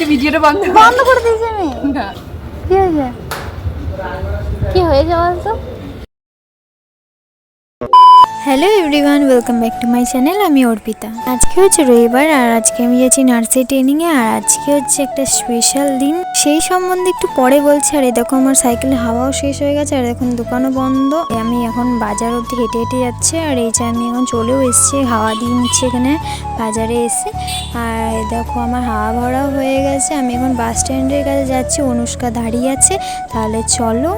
আজকে ভিডিওটা বন্ধ বন্ধ করে দিয়েছি আমি। না। কি হয়েছে? কি হয়েছে বলতো? Hello everyone welcome back to my channel আমি অর্পিতা আজকে হচ্ছে রবিবার আর আজকে আমি যাচ্ছি নার্সারি ট্রেনিংয়ে আর আজকে হচ্ছে একটা স্পেশাল দিন। সেই সম্বন্ধে একটু পরে বলছি। আর দেখো আমার সাইকেলে হাওয়াও শেষ হয়ে গেছে। আর এখন দোকানও বন্ধ। আমি এখন বাজার অবধি হেঁটে হেঁটে যাচ্ছে। আর এই যে আমি এখন চলেও এসেছি। হাওয়া দিয়ে নিচ্ছি এখানে বাজারে এসে। আর দেখো আমার হাওয়া ভরাও হয়ে গেছে। আমি এখন বাস স্ট্যান্ডের কাছে যাচ্ছি। অনুষ্কা দাঁড়িয়ে আছে। তাহলে চলো।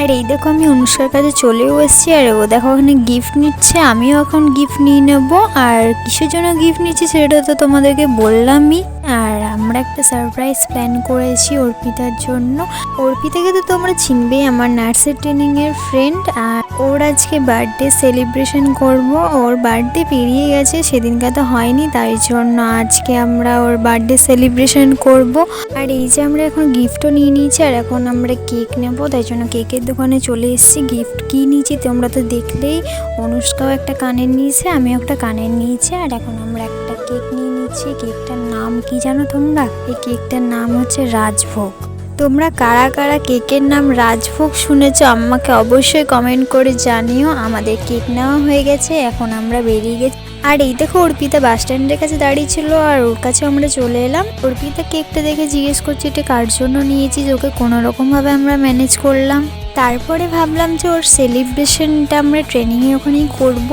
আর এই দেখো আমি অনুষ্কার কাছে চলেও এসেছি, আর ও দেখো ওখানে গিফট নিচ্ছে, আমিও এখন গিফট নিয়ে নেব, আর কিসের জন্য গিফট নিচ্ছি সেটা তো তোমাদেরকে বললামই। আর আমরা একটা সারপ্রাইজ প্ল্যান করেছি অর্পিতার জন্য। অর্পিতাকে তো তোমরা চিনবেই, আমার নার্সের ট্রেনিংয়ের ফ্রেন্ড আর ওর আজকে বার্থডে সেলিব্রেশন করব। ওর বার্থডে পেরিয়ে গেছে, সেদিনকার তো হয়নি, তাই জন্য আজকে আমরা ওর বার্থডে সেলিব্রেশন করব। আর এই যে আমরা এখন গিফটও নিয়ে নিয়েছি, আর এখন আমরা কেক নেব, তাই জন্য কেকের দোকানে চলে এসেছি। গিফট কি নিয়েছি তোমরা তো দেখলেই, অনুষ্কাও একটা কানের নিয়েছে, আমিও একটা কানের নিয়েছি, আর এখন আমরা একটা কেক নিয়ে নিচ্ছি, কেকটার নাম কি জানো তোমরা? এই কেকটার নাম হচ্ছে রাজভোগ। তোমরা কারা কারা কেকের নাম রাজভোগ শুনেছ, আমাকে অবশ্যই কমেন্ট করে জানিও। আমাদের কেক নেওয়া হয়ে গেছে, এখন আমরা বেরিয়ে গেছি। আর এই দেখো অর্পিতা বাস স্ট্যান্ডের কাছে দাঁড়িয়ে ছিল আর ওর কাছে আমরা চলে এলাম। অর্পিতা কেকটা দেখে জিজ্ঞেস করছি, এটা কার জন্য নিয়েছি ওকে কোনো রকমভাবে আমরা ম্যানেজ করলাম। তারপরে ভাবলাম যে ওর সেলিব্রেশনটা আমরা ট্রেনিংয়ে ওখানেই করব।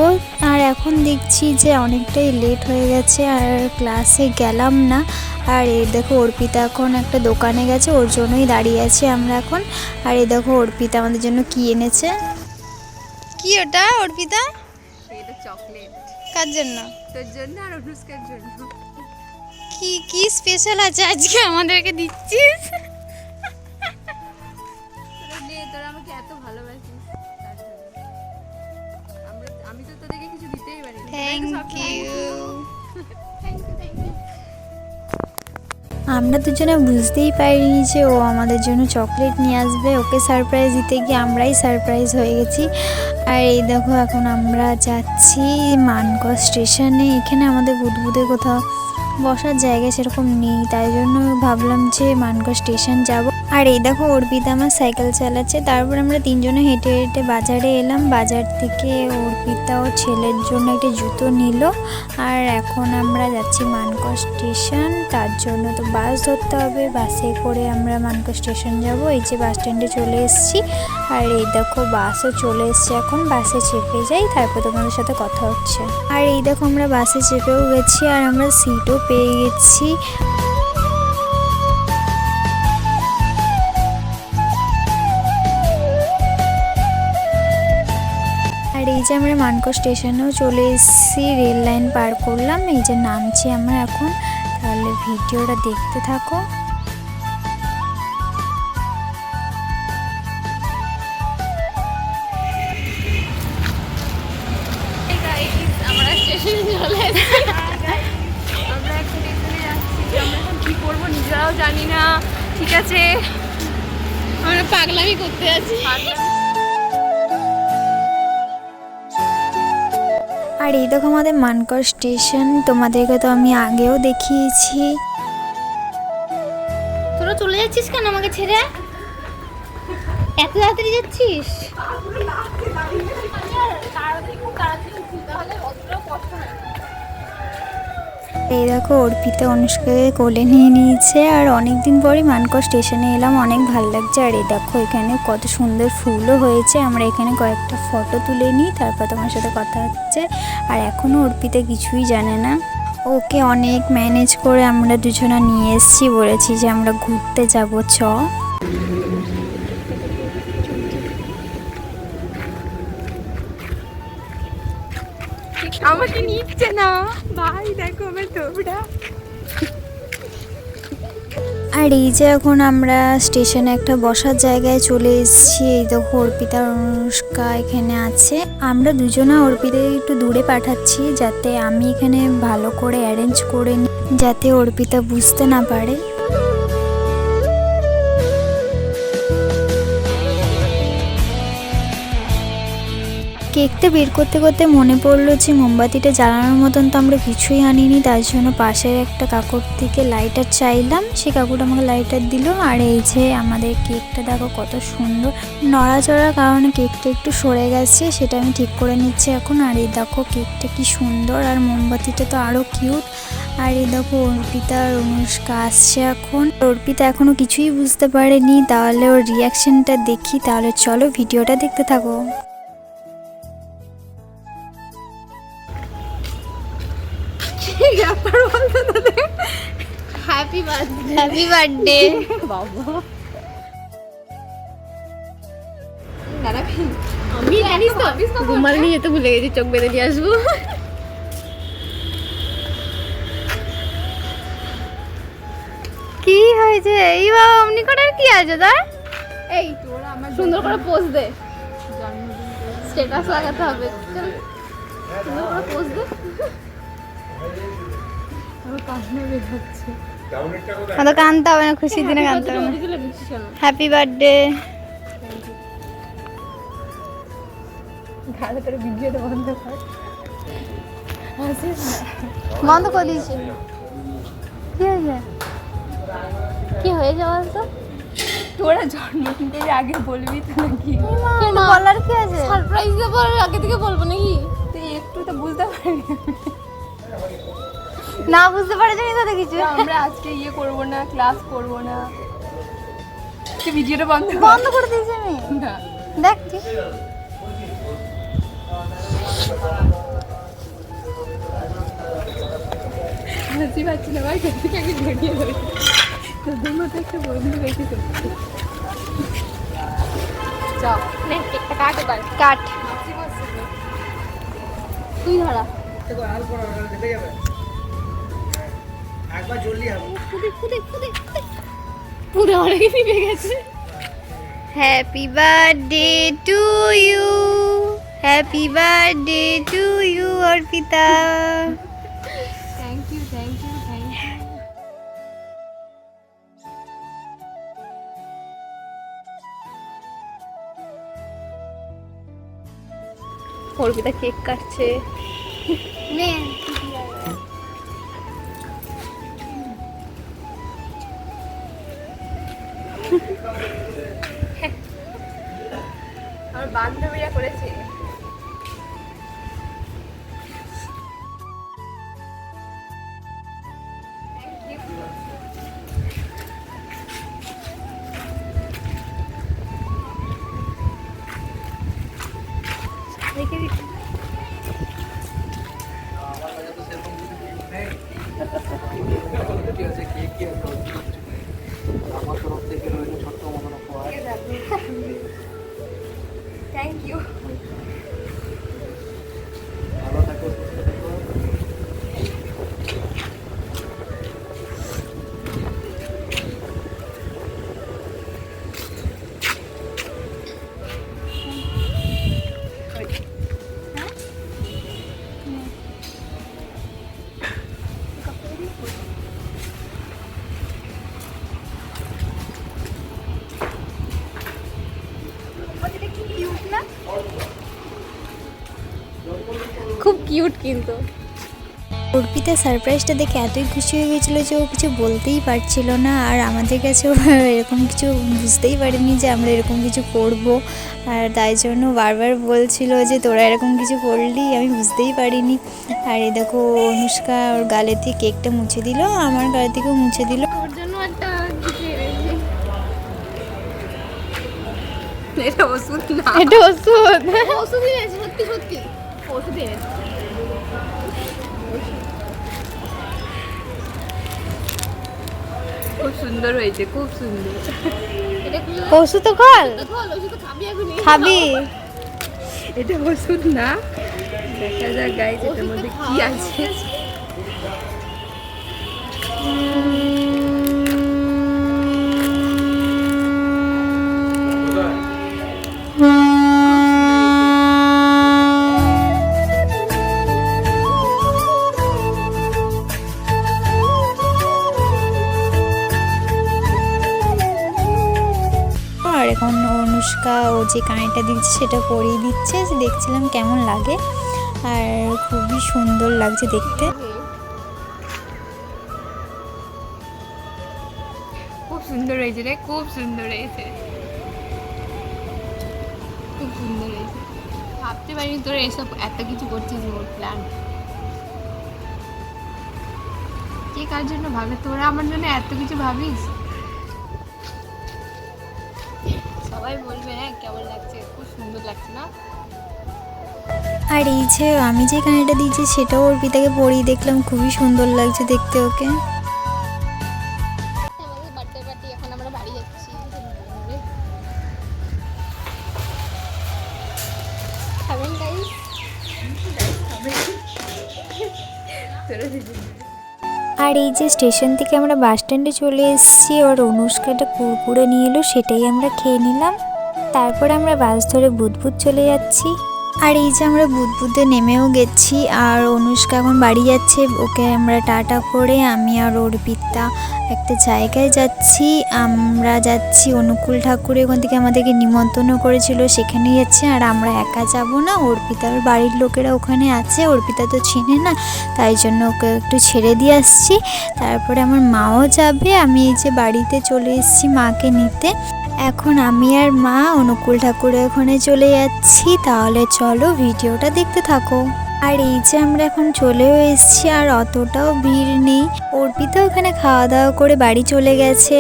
আর এখন দেখছি যে অনেকটাই লেট হয়ে গেছে আর ক্লাসে গেলাম না। আর এই দেখো অর্পিতা এখন একটা দোকানে গেছে, ওর জন্যই দাঁড়িয়ে আছি আমরা এখন। আর এই দেখো অর্পিতা আমাদের জন্য কি এনেছে? কি ওটা অর্পিতা? এটা চকলেট কার জন্য? তোর জন্য আর অনুষ্কার জন্য। কি কি স্পেশাল আছে আজকে আমাদেরকে দিচ্ছিস? তোরা আমাকে এত ভালোবাসিস। আমি তো তোদেরকে কিছু দিতেই পারি না। থ্যাংক ইউ আমরা দুজনে বুঝতেই পারিনি যে ও আমাদের জন্য চকলেট নিয়ে আসবে। ওকে সারপ্রাইজ দিতে গিয়ে আমরাই সারপ্রাইজ হয়ে গেছি। আর এই দেখো, এখন আমরা যাচ্ছি মানকর স্টেশনে এখানে আমাদের বুদবুদে কোথাও বসার জায়গা সেরকম নেই, তাই জন্য ভাবলাম যে মানকর স্টেশন যাব। আর এই দেখো অর্পিতা আমার সাইকেল চালাচ্ছে, তারপর আমরা তিনজনে হেঁটে হেঁটে বাজারে এলাম। বাজার থেকে অর্পিতা ও ছেলের জন্য একটা জুতো নিল, আর এখন আমরা যাচ্ছি মানকর স্টেশন। তার জন্য তো বাস ধরতে হবে, বাসে করে আমরা মানকর স্টেশন যাব। এই যে বাস স্ট্যান্ডে চলে এসেছি। আর এই দেখো বাসও চলে এসছে এখন, বাসে চেপে যাই, তারপর তোমাদের সাথে কথা হচ্ছে। আর এই দেখো আমরা বাসে চেপেও গেছি আর আমরা সিটও পেয়ে গেছি। আর এই যে আমরা মানকর স্টেশনেও চলে এসেছি রেল লাইন পার করলাম, এই যে নামছি আমরা এখন। তাহলে ভিডিওটা দেখতে থাকো। আমরা স্টেশনে চলে এখন এখানে যাচ্ছি আমরা এখন কি করব নিজেরাও জানি না ঠিক আছে আমরা পাগলামি করতে আছি আর এই দেখো আমাদের মানকর স্টেশন তোমাদেরকে তো আমি আগেও দেখিয়েছি। তোরা চলে যাচ্ছিস কেন আমাকে ছেড়ে? এত তাড়াতাড়ি যাচ্ছিস? এই দেখো, অর্পিতা অনুষ্কাকে কোলে নিয়ে নিয়েছে আর অনেক দিন পরই মানকর স্টেশনে এলাম। অনেক ভালো লাগছে। আর এই দেখো, এখানে কত সুন্দর ফুলও হয়েছে। আমরা এখানে কয়েকটা ফটো তুলে নিই, তারপর তোমার সাথে কথা হচ্ছে। আর এখনও অর্পিতা কিছুই জানে না। ওকে অনেক ম্যানেজ করে আমরা দুজনা নিয়ে এসেছি। বলেছি যে আমরা ঘুরতে যাব, চ। নিচ্ছে না। ভাই, দেখো আমার আর এই যে এখন আমরা স্টেশনে একটা বসার জায়গায় চলে এসেছি, এই দেখো অর্পিতা, অনুষ্কা এখানে আছে। আমরা দুজনা অর্পিতাকে একটু দূরে পাঠাচ্ছি যাতে আমি এখানে ভালো করে অ্যারেঞ্জ করে নিই যাতে অর্পিতা বুঝতে না পারে। কেকটা বের করতে করতে মনে পড়ল যে মোমবাতিটা জ্বালানোর মতন তো আমরা কিছুই আনিনি, তার জন্য পাশের একটা কাকুর থেকে লাইটার চাইলাম। সে কাকুটা আমাকে লাইটার দিল আর এই যে আমাদের কেকটা দেখো কত সুন্দর। নড়াচড়ার কারণে কেকটা একটু সরে গেছে, সেটা আমি ঠিক করে নিচ্ছি এখন। আর এই দেখো কেকটা কি সুন্দর, আর মোমবাতিটা তো আরও কিউট আর এই দেখো অর্পিতা আর অনুষ্কা আসছে এখন। অর্পিতা এখনও কিছুই বুঝতে পারেনি, তাহলে ওর রিয়াকশনটা দেখি, তাহলে চলো ভিডিওটা দেখতে থাকো। হ্যাপি বার্থডে আমি জানিস তো ঘুমালে নিয়ে যেতে ভুলে গেছি চোখ বেঁধে দিয়ে আসব। কি হয়েছে? এই বাবা অমনি করার কি আছে তার? এই সুন্দর করে পোজ দে। স্ট্যাটাস লাগাতে হবে। সুন্দর করে পোজ দে। অত কানতে হবে না খুশির দিনে কানতে হবে না। হ্যাপি বার্থডে বন্ধ করে। দিয়েছি কি হয়েছে? কি হয়েছে বলতো? তোরা জন্মদিনের আগে বলবি তো নাকি? বলার কি আছে? সারপ্রাইজ দেবো আগে থেকে বলব নাকি? তুই একটু তো বুঝতে পারবি। না বুঝতে পারে জানি তো কিছু আমরা আজকে ইয়ে করব না ক্লাস করব না। তুই ভিডিওটা বন্ধ কর। বন্ধ করে দিয়েছি আমি। না। দেখছি হাসি পাচ্ছি না ভাই থেকে আগে ঘটিয়ে ধরে তোদের মতো একটা বন্ধু বেশি করছি চল নে কেকটা কাট কাট তুই ধরা। একবার জলদি হবে পুরো অনেকে নিভে গেছে। Happy birthday to you happy birthday to you Arpita. Thank you thank you thank you Arpita cake কাটছে। নে। আমার বান্ধবীরা করেছে। কিউট কিন্তু। অর্পিতা সারপ্রাইজটা দেখে এতই খুশি হয়ে গেছিল যে ও কিছু বলতেই পারছিল না আর আমাদের কাছেও এরকম কিছু বুঝতেই পারিনি যে আমরা এরকম কিছু করব। আর তাই জন্য বারবার বলছিল যে তোরা এরকম কিছু করলি আমি বুঝতেই পারিনি। আর এ দেখো অনুষ্কা ওর গালে থেকে কেকটা মুছে দিল আমার গালে থেকেও মুছে দিল। ওর জন্য একটা কিছু এনেছি এটা ওষুধ না। এটা ওষুধ। ওষুধ এনেছি সত্যি সত্যি। ওষুধ এনেছি। খুব সুন্দর হয়েছে খুব সুন্দর। এটা ওষুধ তো খল। খাবি এটা ওষুধ না। দেখা যাক গাইজ এটার মধ্যে কি আছে। এখন অনুষ্কা ও যে কানেরটা দিচ্ছে সেটা পরিয়ে দিচ্ছে। দেখছিলাম কেমন লাগে। আর খুবই সুন্দর লাগছে দেখতে। খুব সুন্দর হয়েছে রে, খুব সুন্দর হয়েছে। খুব সুন্দর হয়েছে। ভাবতে পারিনি তোরা এসব এত কিছু করছিস ওর প্ল্যান কে কার জন্য ভাবে? তোরা আমার জন্য এত কিছু ভাবিস? সবাই বলবে হ্যাঁ কেমন লাগছে? খুব সুন্দর লাগছে না? আর এই যে আমি যে কানেরটা দিয়েছি সেটাও অর্পিতাকে পরিয়ে দেখলাম খুবই সুন্দর লাগছে দেখতে ওকে। আমাদের আর এই যে স্টেশন থেকে আমরা বাস স্ট্যান্ডে চলে এসেছি, আর অনুষ্কাটা কুড়কুড়ে নিয়ে এলো, সেটাই আমরা খেয়ে নিলাম। তারপরে আমরা বাস ধরে বুধবুধ চলে যাচ্ছি। আর এই যে আমরা বুদবুদে নেমেও গেছি আর অনুষ্কা এখন বাড়ি যাচ্ছে। ওকে আমরা টাটা করে আমি আর অর্পিতা একটা জায়গায় যাচ্ছি। আমরা যাচ্ছি অনুকূল ঠাকুর ওখান থেকে আমাদেরকে নিমন্ত্রণ করেছিল, সেখানে যাচ্ছি আর আমরা একা যাব না অর্পিতার বাড়ির লোকেরা ওখানে আছে অর্পিতা তো চিনে না, তাই জন্য ওকে একটু ছেড়ে দিয়ে আসছি। তারপরে আমার মাও যাবে, আমি এই যে বাড়িতে চলে এসেছি মাকে নিতে। এখন আমি আর মা অনুকূল ঠাকুরের ওখানে চলে যাচ্ছি, তাহলে চলো ভিডিওটা দেখতে থাকো। আর এই যে আমরা এখন চলেও এসেছি, আর অতটাও ভিড় নেই। অর্পিতা ওখানে খাওয়া দাওয়া করে বাড়ি চলে গেছে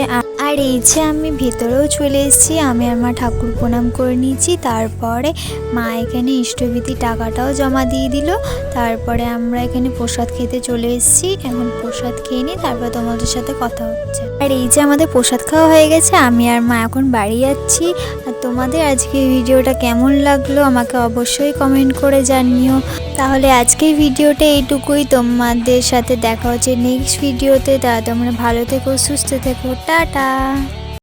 আর এই যে আমি ভেতরেও চলে এসেছি, আমি আর মা ঠাকুর প্রণাম করে নিয়েছি। তারপরে মা এখানে ইষ্টবিধি টাকাটাও জমা দিয়ে দিল। তারপরে আমরা এখানে প্রসাদ খেতে চলে এসেছি। এখন প্রসাদ খেয়ে নিই তারপরে তোমাদের সাথে কথা হচ্ছে। আর এই যে আমাদের প্রসাদ খাওয়া হয়ে গেছে, আমি আর মা এখন বাড়ি যাচ্ছি। তোমাদের আজকে ভিডিওটা কেমন লাগল আমাকে অবশ্যই কমেন্ট করে জানিও। তাহলে আজকের ভিডিওটা এইটুকুই, তোমাদের সাথে দেখা হচ্ছে নেক্সট ভিডিওতে তা তোমরা ভালো থেকো, সুস্থ থেকো। টাটা।